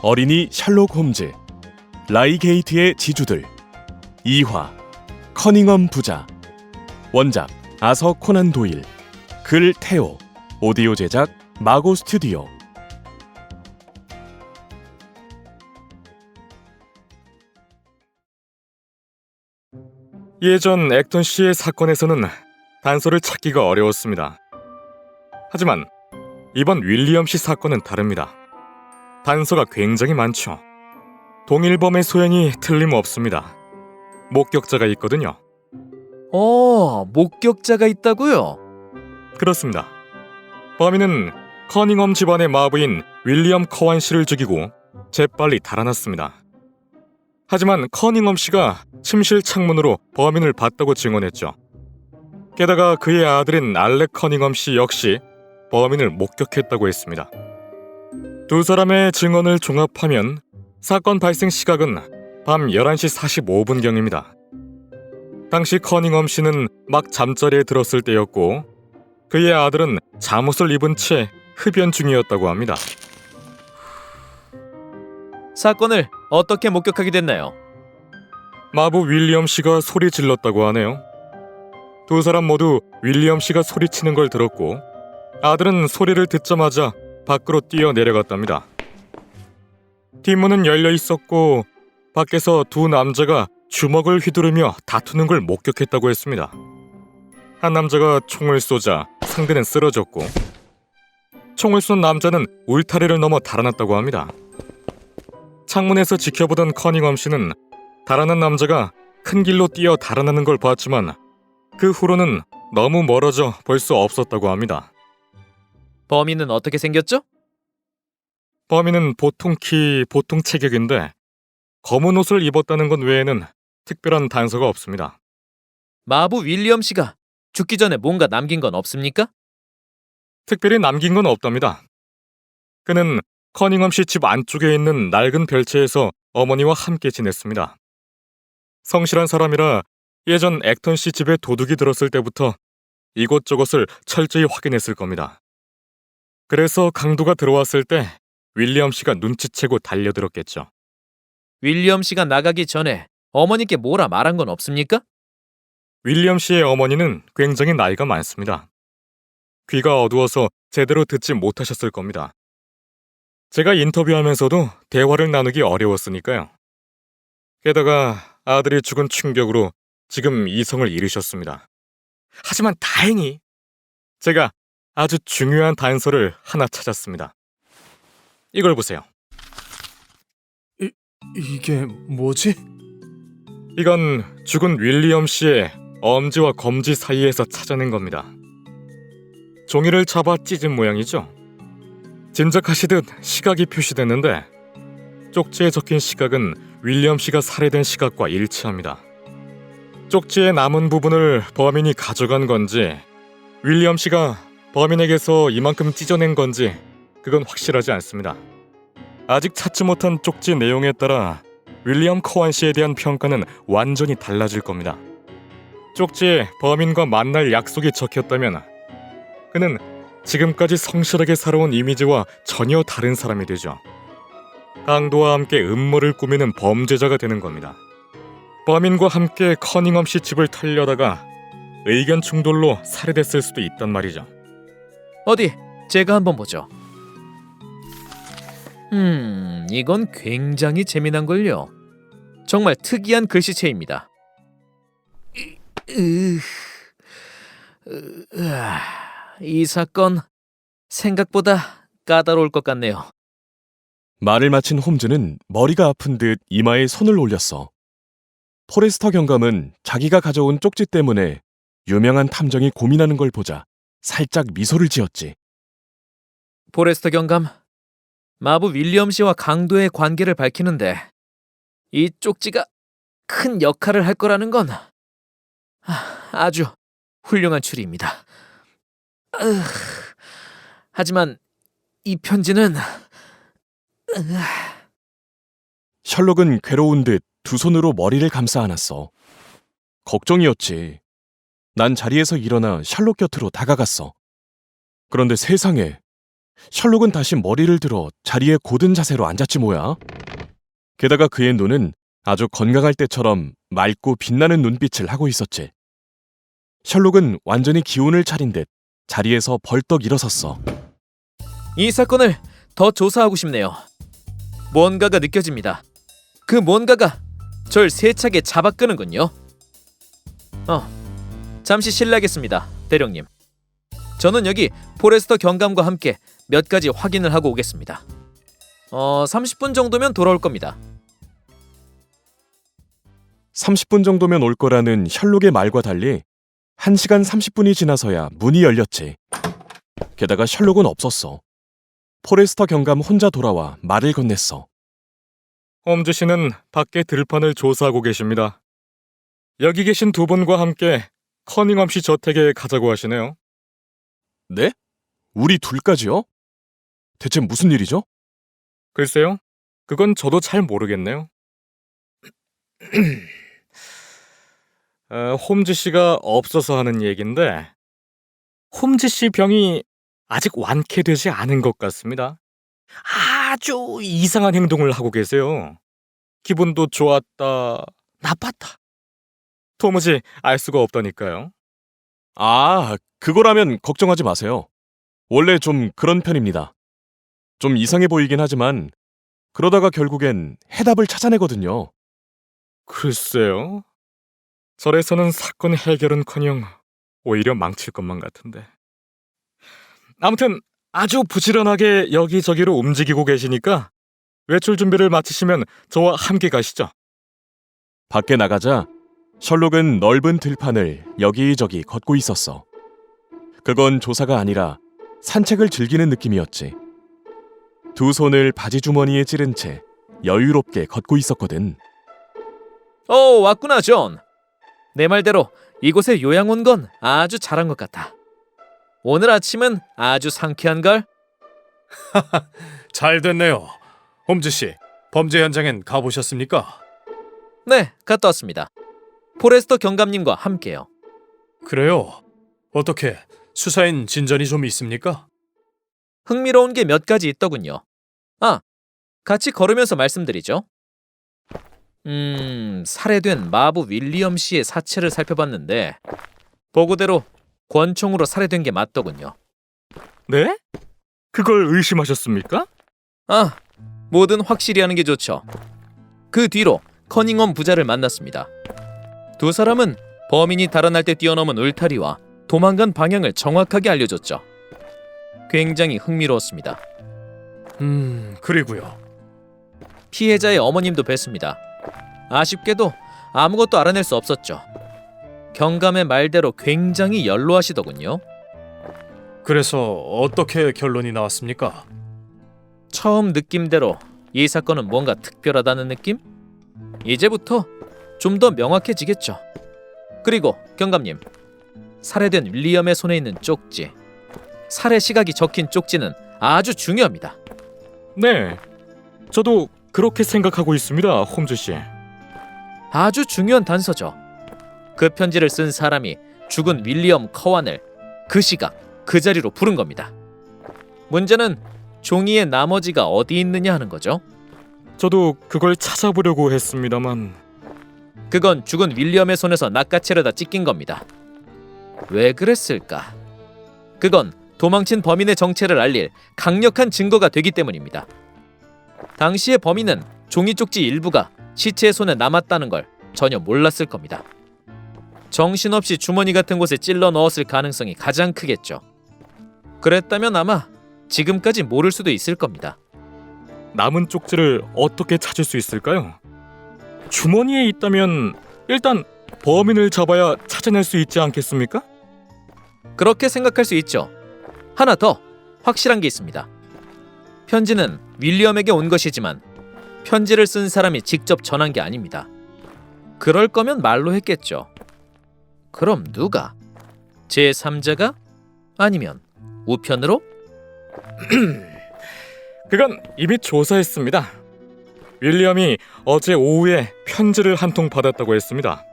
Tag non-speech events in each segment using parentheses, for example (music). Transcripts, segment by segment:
어린이 셜록 홈즈, 라이게이트의 지주들, 2화, 커닝엄 부자, 원작 아서 코난 도일, 글 테오, 오디오 제작 마고 스튜디오. 예전 액턴 씨의 사건에서는 단서를 찾기가 어려웠습니다. 하지만 이번 윌리엄 씨 사건은 다릅니다. 단서가 굉장히 많죠. 동일범의 소행이 틀림없습니다. 목격자가 있거든요. 어, 목격자가 있다고요? 그렇습니다. 범인은 커닝엄 집안의 마부인 윌리엄 커완 씨를 죽이고 재빨리 달아났습니다. 하지만 커닝엄 씨가 침실 창문으로 범인을 봤다고 증언했죠. 게다가 그의 아들인 알렉 커닝엄 씨 역시 범인을 목격했다고 했습니다. 두 사람의 증언을 종합하면 사건 발생 시각은 밤 11시 45분경입니다. 당시 커닝엄 씨는 막 잠자리에 들었을 때였고 그의 아들은 잠옷을 입은 채 흡연 중이었다고 합니다. 사건을 어떻게 목격하게 됐나요? 마부 윌리엄 씨가 소리 질렀다고 하네요. 두 사람 모두 윌리엄 씨가 소리치는 걸 들었고 아들은 소리를 듣자마자 밖으로 뛰어 내려갔답니다. 뒷문은 열려 있었고 밖에서 두 남자가 주먹을 휘두르며 다투는 걸 목격했다고 했습니다. 한 남자가 총을 쏘자 상대는 쓰러졌고 총을 쏜 남자는 울타리를 넘어 달아났다고 합니다. 창문에서 지켜보던 커닝엄 씨는 달아난 남자가 큰 길로 뛰어 달아나는 걸 봤지만 그 후로는 너무 멀어져 볼 수 없었다고 합니다. 범인은 어떻게 생겼죠? 범인은 보통 키, 보통 체격인데 검은 옷을 입었다는 것 외에는 특별한 단서가 없습니다. 마부 윌리엄 씨가 죽기 전에 뭔가 남긴 건 없습니까? 특별히 남긴 건 없답니다. 그는 커닝엄 씨 집 안쪽에 있는 낡은 별채에서 어머니와 함께 지냈습니다. 성실한 사람이라 예전 액턴 씨 집에 도둑이 들었을 때부터 이곳저곳을 철저히 확인했을 겁니다. 그래서 강도가 들어왔을 때 윌리엄 씨가 눈치채고 달려들었겠죠. 윌리엄 씨가 나가기 전에 어머니께 뭐라 말한 건 없습니까? 윌리엄 씨의 어머니는 굉장히 나이가 많습니다. 귀가 어두워서 제대로 듣지 못하셨을 겁니다. 제가 인터뷰하면서도 대화를 나누기 어려웠으니까요. 게다가 아들이 죽은 충격으로 지금 이성을 잃으셨습니다. 하지만 다행히 제가 아주 중요한 단서를 하나 찾았습니다. 이걸 보세요. 이게 뭐지? 이건 죽은 윌리엄 씨의 엄지와 검지 사이에서 찾아낸 겁니다. 종이를 잡아 찢은 모양이죠. 짐작하시듯 시각이 표시됐는데 쪽지에 적힌 시각은 윌리엄 씨가 살해된 시각과 일치합니다. 쪽지의 남은 부분을 범인이 가져간 건지 윌리엄 씨가 범인에게서 이만큼 찢어낸 건지 그건 확실하지 않습니다. 아직 찾지 못한 쪽지 내용에 따라 윌리엄 커완 씨에 대한 평가는 완전히 달라질 겁니다. 쪽지에 범인과 만날 약속이 적혔다면 그는 지금까지 성실하게 살아온 이미지와 전혀 다른 사람이 되죠. 강도와 함께 음모를 꾸미는 범죄자가 되는 겁니다. 범인과 함께 커닝엄 씨 집을 털려다가 의견 충돌로 살해됐을 수도 있단 말이죠. 어디 제가 한번 보죠. 음, 이건 굉장히 재미난 걸요. 정말 특이한 글씨체입니다. 이 사건 생각보다 까다로울 것 같네요. 말을 마친 홈즈는 머리가 아픈 듯 이마에 손을 올렸어. 포레스터 경감은 자기가 가져온 쪽지 때문에 유명한 탐정이 고민하는 걸 보자 살짝 미소를 지었지. 포레스터 경감, 마부 윌리엄 씨와 강도의 관계를 밝히는데 이 쪽지가 큰 역할을 할 거라는 건 아, 아주 훌륭한 추리입니다. 으, 하지만 이 편지는 으, 셜록은 괴로운 듯 두 손으로 머리를 감싸 안았어. 걱정이었지. 난 자리에서 일어나 셜록 곁으로 다가갔어. 그런데 세상에 셜록은 다시 머리를 들어 자리에 고든 자세로 앉았지 뭐야. 게다가 그의 눈은 아주 건강할 때처럼 맑고 빛나는 눈빛을 하고 있었지. 셜록은 완전히 기운을 차린 듯 자리에서 벌떡 일어섰어. 이 사건을 더 조사하고 싶네요. 뭔가가 느껴집니다. 그 뭔가가 절 세차게 잡아 끄는군요. 어, 잠시 실례하겠습니다, 대령님. 저는 여기 포레스터 경감과 함께 몇 가지 확인을 하고 오겠습니다. 어, 30분 정도면 돌아올 겁니다. 30분 정도면 올 거라는 셜록의 말과 달리 1시간 30분이 지나서야 문이 열렸지. 게다가 셜록은 없었어. 포레스터 경감 혼자 돌아와 말을 건넸어. 홈즈 씨는 밖에 들판을 조사하고 계십니다. 여기 계신 두 분과 함께 커닝엄 씨 저택에 가자고 하시네요. 네? 우리 둘까지요? 대체 무슨 일이죠? 글쎄요. 그건 저도 잘 모르겠네요. (clears throat) 어, 홈즈 씨가 없어서 하는 얘긴데 홈즈 씨 병이 아직 완쾌되지 않은 것 같습니다. 아주 이상한 행동을 하고 계세요. 기분도 좋았다, 나빴다. 도무지 알 수가 없다니까요. 아, 그거라면 걱정하지 마세요. 원래 좀 그런 편입니다. 좀 이상해 보이긴 하지만 그러다가 결국엔 해답을 찾아내거든요. 글쎄요. 절에서는 사건 해결은커녕 오히려 망칠 것만 같은데. 아무튼 아주 부지런하게 여기저기로 움직이고 계시니까 외출 준비를 마치시면 저와 함께 가시죠. 밖에 나가자 셜록은 넓은 들판을 여기저기 걷고 있었어. 그건 조사가 아니라 산책을 즐기는 느낌이었지. 두 손을 바지 주머니에 찌른 채 여유롭게 걷고 있었거든. 어, 왔구나, 존. 내 말대로 이곳에 요양 온 건 아주 잘한 것 같아. 오늘 아침은 아주 상쾌한 걸. (laughs) 잘 됐네요. 홈즈 씨, 범죄 현장엔 가보셨습니까? 네, 갔다 왔습니다. 포레스터 경감님과 함께요. 그래요. 어떻게 수사엔 진전이 좀 있습니까? 흥미로운 게 몇 가지 있더군요. 아, 같이 걸으면서 말씀드리죠. 음, 살해된 마부 윌리엄 씨의 사체를 살펴봤는데 보고대로 권총으로 살해된 게 맞더군요. 네? 그걸 의심하셨습니까? 아, 뭐든 확실히 하는 게 좋죠. 그 뒤로 커닝엄 부자를 만났습니다. 두 사람은 범인이 달아날 때 뛰어넘은 울타리와 도망간 방향을 정확하게 알려줬죠. 굉장히 흥미로웠습니다. 음, 그리고요. 피해자의 어머님도 뵀습니다. 아쉽게도 아무것도 알아낼 수 없었죠. 경감의 말대로 굉장히 연로하시더군요. 그래서 어떻게 결론이 나왔습니까? 처음 느낌대로 이 사건은 뭔가 특별하다는 느낌? 이제부터 좀 더 명확해지겠죠. 그리고 경감님, 살해된 윌리엄의 손에 있는 쪽지, 살해 시각이 적힌 쪽지는 아주 중요합니다. 네. 저도 그렇게 생각하고 있습니다, 홈즈 씨. 아주 중요한 단서죠. 그 편지를 쓴 사람이 죽은 윌리엄 커완을 그 시각 그 자리로 부른 겁니다. 문제는 종이의 나머지가 어디 있느냐 하는 거죠. 저도 그걸 찾아보려고 했습니다만 그건 죽은 윌리엄의 손에서 낚아채려다 찢긴 겁니다. 왜 그랬을까? 그건 도망친 범인의 정체를 알릴 강력한 증거가 되기 때문입니다. 당시의 범인은 종이 쪽지 일부가 시체의 손에 남았다는 걸 전혀 몰랐을 겁니다. 정신없이 주머니 같은 곳에 찔러 넣었을 가능성이 가장 크겠죠. 그랬다면 아마 지금까지 모를 수도 있을 겁니다. 남은 쪽지를 어떻게 찾을 수 있을까요? 주머니에 있다면 일단 범인을 잡아야 찾아낼 수 있지 않겠습니까? 그렇게 생각할 수 있죠. 하나 더 확실한 게 있습니다. 편지는 윌리엄에게 온 것이지만 편지를 쓴 사람이 직접 전한 게 아닙니다. 그럴 거면 말로 했겠죠. 그럼 누가? 제 3자가? 아니면 우편으로? 그건 이미 조사했습니다. 윌리엄이 어제 오후에 편지를 한 통 받았다고 했습니다.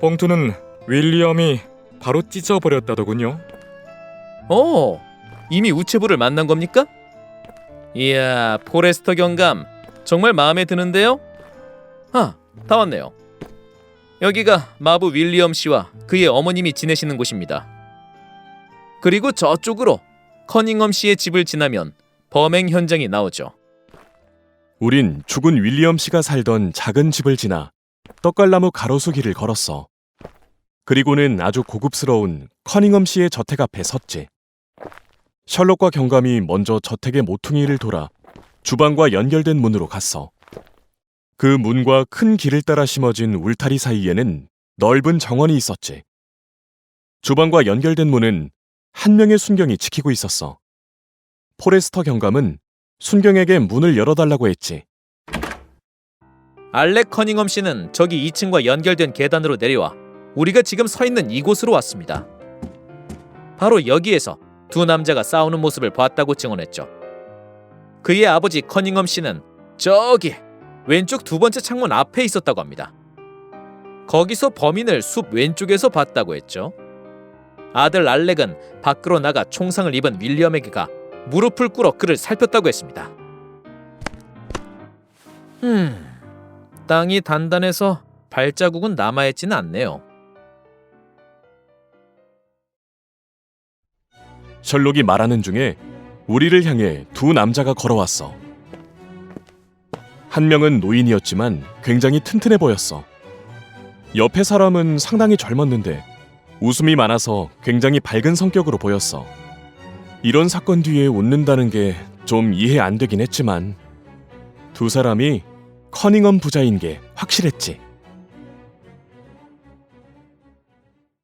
봉투는 윌리엄이 바로 찢어버렸다더군요. 오, 이미 우체부를 만난 겁니까? 이야, 포레스터 경감 정말 마음에 드는데요? 아, 다 왔네요. 여기가 마부 윌리엄 씨와 그의 어머님이 지내시는 곳입니다. 그리고 저쪽으로 커닝엄 씨의 집을 지나면 범행 현장이 나오죠. 우린 죽은 윌리엄 씨가 살던 작은 집을 지나 떡갈나무 가로수 길을 걸었어. 그리고는 아주 고급스러운 커닝엄 씨의 저택 앞에 섰지. 셜록과 경감이 먼저 저택의 모퉁이를 돌아 주방과 연결된 문으로 갔어. 그 문과 큰 길을 따라 심어진 울타리 사이에는 넓은 정원이 있었지. 주방과 연결된 문은 한 명의 순경이 지키고 있었어. 포레스터 경감은 순경에게 문을 열어달라고 했지. 알렉 커닝엄 씨는 저기 2층과 연결된 계단으로 내려와 우리가 지금 서 있는 이곳으로 왔습니다. 바로 여기에서 두 남자가 싸우는 모습을 봤다고 증언했죠. 그의 아버지 커닝엄 씨는 저기 왼쪽 두 번째 창문 앞에 있었다고 합니다. 거기서 범인을 숲 왼쪽에서 봤다고 했죠. 아들 알렉은 밖으로 나가 총상을 입은 윌리엄에게 가 무릎을 꿇어 그를 살폈다고 했습니다. 음, 땅이 단단해서 발자국은 남아있지는 않네요. 셜록이 말하는 중에 우리를 향해 두 남자가 걸어왔어. 한 명은 노인이었지만 굉장히 튼튼해 보였어. 옆에 사람은 상당히 젊었는데 웃음이 많아서 굉장히 밝은 성격으로 보였어. 이런 사건 뒤에 웃는다는 게 좀 이해 안 되긴 했지만 두 사람이 커닝엄 부자인 게 확실했지.